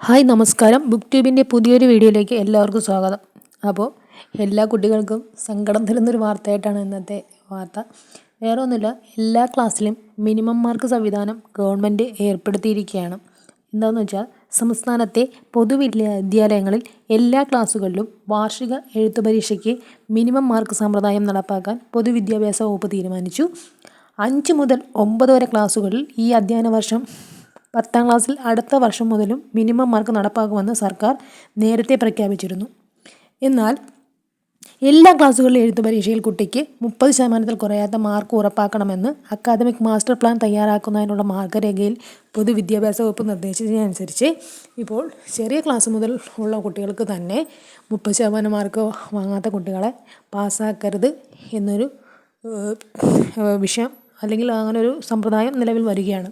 Hi നമസ്കാരം. Book ട്യൂബിന്റെ പുതിയൊരു വീഡിയോയിലേക്ക് എല്ലാവർക്കും സ്വാഗതം. അപ്പോൾ എല്ലാ കുട്ടികൾക്കും സങ്കടം തരുന്നൊരു വാർത്തയായിട്ടാണ് ഇന്നത്തെ വാർത്ത. വേറെ ഒന്നുമില്ല എല്ലാ ക്ലാസ്സിലും മിനിമം മാർക്ക് സംവിധാനം ഗവൺമെന്റ് ഏർപ്പെടുത്തിയിരിക്കുകയാണ്. എന്താണെന്ന് വെച്ചാൽ സംസ്ഥാനത്തെ പൊതുവിദ്യാലയങ്ങളിൽ എല്ലാ ക്ലാസ്സുകളിലും വാർഷിക എഴുത്തു പരീക്ഷയ്ക്ക് മിനിമം മാർക്ക് സമ്പ്രദായം നടപ്പാക്കാൻ പൊതുവിദ്യാഭ്യാസ വകുപ്പ് തീരുമാനിച്ചു. അഞ്ച് മുതൽ ഒമ്പത് വരെ ക്ലാസ്സുകളിൽ ഈ അധ്യയന വർഷം പത്താം ക്ലാസ്സിൽ അടുത്ത വർഷം മുതലും മിനിമം മാർക്ക് നടപ്പാക്കുമെന്ന് സർക്കാർ നേരത്തെ പ്രഖ്യാപിച്ചിരുന്നു. എന്നാൽ എല്ലാ ക്ലാസ്സുകളിലും എഴുത്തു പരീക്ഷയിൽ കുട്ടിക്ക് മുപ്പത് ശതമാനത്തിൽ കുറയാത്ത മാർക്ക് ഉറപ്പാക്കണമെന്ന് അക്കാദമിക് മാസ്റ്റർ പ്ലാൻ തയ്യാറാക്കുന്നതിനുള്ള മാർഗരേഖയിൽ പൊതുവിദ്യാഭ്യാസ വകുപ്പ് നിർദ്ദേശിച്ചതിനനുസരിച്ച് ഇപ്പോൾ ചെറിയ ക്ലാസ് മുതൽ ഉള്ള കുട്ടികൾക്ക് തന്നെ മുപ്പത് ശതമാനം മാർക്ക് വാങ്ങാത്ത കുട്ടികളെ പാസ്സാക്കരുത് എന്നൊരു വിഷയം അല്ലെങ്കിൽ അങ്ങനെ ഒരു സമ്പ്രദായം നിലവിൽ വരികയാണ്.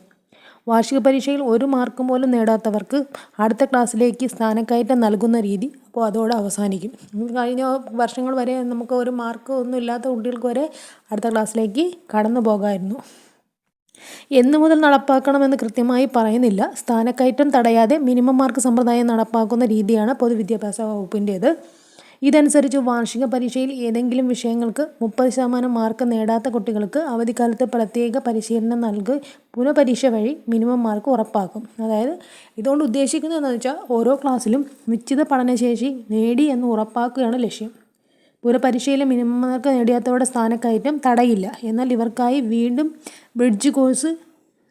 വാർഷിക പരീക്ഷയിൽ ഒരു മാർക്ക് പോലും നേടാത്തവർക്ക് അടുത്ത ക്ലാസ്സിലേക്ക് സ്ഥാനക്കയറ്റം നൽകുന്ന രീതി അപ്പോൾ അതോടെ അവസാനിക്കും. കഴിഞ്ഞ വർഷങ്ങൾ വരെ നമുക്ക് ഒരു മാർക്ക് ഒന്നും ഇല്ലാത്ത കുട്ടികൾക്ക് വരെ അടുത്ത ക്ലാസ്സിലേക്ക് കടന്നു പോകാമായിരുന്നു എന്നു മുതൽ നടപ്പാക്കണമെന്ന് കൃത്യമായി പറയുന്നില്ല. സ്ഥാനക്കയറ്റം തടയാതെ മിനിമം മാർക്ക് സമ്പ്രദായം നടപ്പാക്കുന്ന രീതിയാണ് പൊതുവിദ്യാഭ്യാസ വകുപ്പിന്റേത്. ഇതനുസരിച്ച് വാർഷിക പരീക്ഷയിൽ ഏതെങ്കിലും വിഷയങ്ങൾക്ക് മുപ്പത് ശതമാനം മാർക്ക് നേടാത്ത കുട്ടികൾക്ക് അവധിക്കാലത്ത് പ്രത്യേക പരിശീലനം നൽകി പുനഃപരീക്ഷ വഴി മിനിമം മാർക്ക് ഉറപ്പാക്കും. അതായത് ഇതുകൊണ്ട് ഉദ്ദേശിക്കുന്നത് എന്താണെന്ന് വെച്ചാൽ ഓരോ ക്ലാസ്സിലും നിശ്ചിത പഠനശേഷി നേടി എന്ന് ഉറപ്പാക്കുകയാണ് ലക്ഷ്യം. പുനഃപരീക്ഷയിലെ മിനിമം മാർക്ക് നേടിയാത്തവരുടെ സ്ഥാനക്കയറ്റം തടയില്ല. എന്നാൽ ഇവർക്കായി വീണ്ടും ബ്രിഡ്ജ് കോഴ്സ്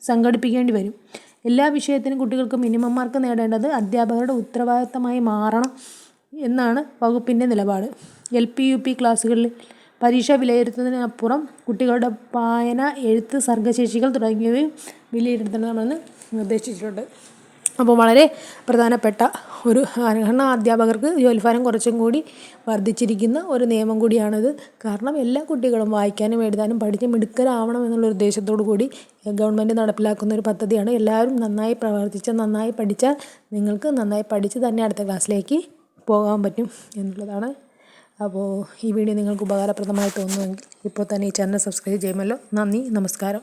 സംഘടിപ്പിക്കേണ്ടി വരും. എല്ലാ വിഷയത്തിനും കുട്ടികൾക്ക് മിനിമം മാർക്ക് നേടേണ്ടത് അധ്യാപകരുടെ ഉത്തരവാദിത്തമായി മാറണം. എന്നാണ് വകുപ്പിന്റെ നിലപാട്. എൽ പി യു പി ക്ലാസ്സുകളിൽ പരീക്ഷ വിലയിരുത്തുന്നതിനപ്പുറം കുട്ടികളുടെ വായന എഴുത്ത് സർഗശേഷികൾ തുടങ്ങിയവയും വിലയിരുത്തണമെന്ന് നിർദ്ദേശിച്ചിട്ടുണ്ട്. അപ്പോൾ വളരെ പ്രധാനപ്പെട്ട ഒരു കാരണം അധ്യാപകർക്ക് ജോലിഭാരം കുറച്ചും കൂടി വർദ്ധിച്ചിരിക്കുന്ന ഒരു നിയമം കൂടിയാണിത്. കാരണം എല്ലാ കുട്ടികളും വായിക്കാനും എഴുതാനും പഠിച്ച് മിടുക്കരാവണം എന്നുള്ള ഉദ്ദേശത്തോടു കൂടി ഗവൺമെന്റ് നടപ്പിലാക്കുന്ന ഒരു പദ്ധതിയാണ്. എല്ലാവരും നന്നായി പ്രവർത്തിച്ച് നന്നായി പഠിച്ചാൽ നിങ്ങൾക്ക് നന്നായി പഠിച്ച് തന്നെ അടുത്ത ക്ലാസ്സിലേക്ക് പോകാൻ പറ്റും എന്നുള്ളതാണ്. അപ്പോൾ ഈ വീഡിയോ നിങ്ങൾക്ക് ഉപകാരപ്രദമായി തോന്നുമെങ്കിൽ ഇപ്പോൾ തന്നെ ഈ ചാനൽ സബ്സ്ക്രൈബ് ചെയ്യുമല്ലോ. നന്ദി നമസ്കാരം.